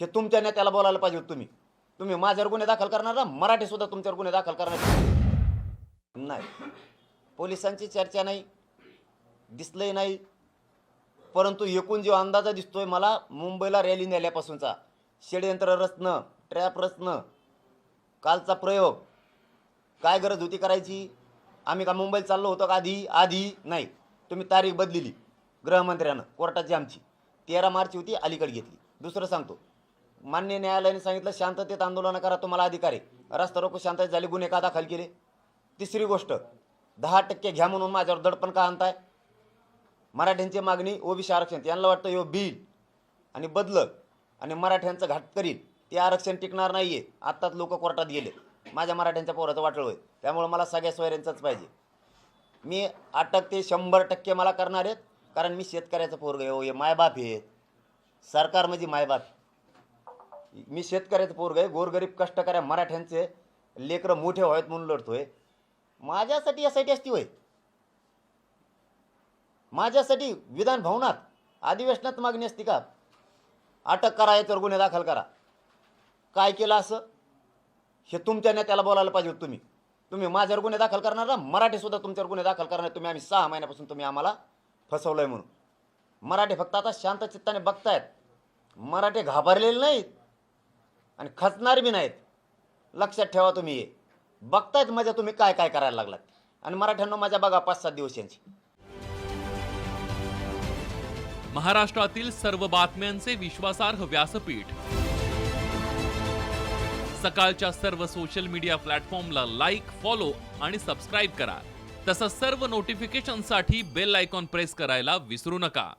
हे तुमच्या नेत्याला बोलायला पाहिजे होतं तुम्ही. तुम्ही माझ्यावर गुन्हे दाखल करणार ना? मराठी सुद्धा तुमच्यावर गुन्हे दाखल करणार नाही. पोलिसांची चर्चा नाही. दिसलंही नाही. परंतु एकूण जो अंदाजा दिसतोय मला मुंबईला रॅली नेल्यापासूनचा. षडयंत्र रचणं ट्रॅप रचणं कालचा प्रयोग. काय गरज होती करायची? आम्ही का मुंबईत चाललो होतो का आधी? आधी नाही. तुम्ही तारीख बदलिली. गृहमंत्र्यानं. कोर्टाची आमची तेरा मार्च होती अलीकडे घेतली. दुसरं सांगतो. मान्य न्यायालयाने सांगितलं शांततेत आंदोलन करा तुम्हाला अधिकार. आहे रस्ता रोको शांततेत झाली गुन्हे का दाखल केले? तिसरी गोष्ट दहा टक्के घ्या म्हणून माझ्यावर दडपण का आणताय? मराठ्यांची मागणी ओबीसी आरक्षण यांना वाटतं यो बिल आणि बदलं आणि मराठ्यांचं घाट करील. ते आरक्षण टिकणार नाही आहे आत्ताच लोक कोर्टात गेले. माझ्या मराठ्यांच्या पोराचं वाटलं होय त्यामुळे मला सगळ्या सोयऱ्यांचंच पाहिजे. मी अटक ते शंभर टक्के मला करणार आहेत कारण मी शेतकऱ्याचं पोरग आहे. हो, हे मायबाप आहे सरकार म्हणजे मायबाप. मी शेतकऱ्याचं पोरग आहे गोरगरीब कष्टकऱ्या मराठ्यांचे लेकरं मोठे व्हावेत म्हणून लढतोय. माझ्यासाठी यासाठी असती होय. माझ्यासाठी विधान भवनात अधिवेशनात मागणी असती का? अटक करा याच्यावर गुन्हे दाखल करा. काय केलं असं? हे तुमच्या नेत्याला बोलायला पाहिजे तुम्ही. तुम्ही माझ्यावर गुन्हे दाखल करणार ना? मराठीसुद्धा तुमच्यावर गुन्हे दाखल करणार. तुम्ही आम्ही सहा महिन्यापासून तुम्ही आम्हाला फसवलं आहे म्हणून. मराठी फक्त आता शांत चित्ताने बघतायत. मराठी घाबरलेले नाहीत. आणि खचणार बी नाहीत. लक्षात ठेवा तुम्ही. हे बघतायत माझ्या तुम्ही काय काय करायला लागलात. आणि मराठ्यांना माझ्या बघा पाच सात दिवस यांची. महाराष्ट्रातील सर्व बातम्यांचे विश्वासार्ह व्यासपीठ. सकाळच्या सर्व सोशल मीडिया प्लॅटफॉर्मला लाईक फॉलो आणि सबस्क्राईब करा. तसंच सर्व नोटिफिकेशनसाठी बेल आयकॉन प्रेस करायला विसरू नका.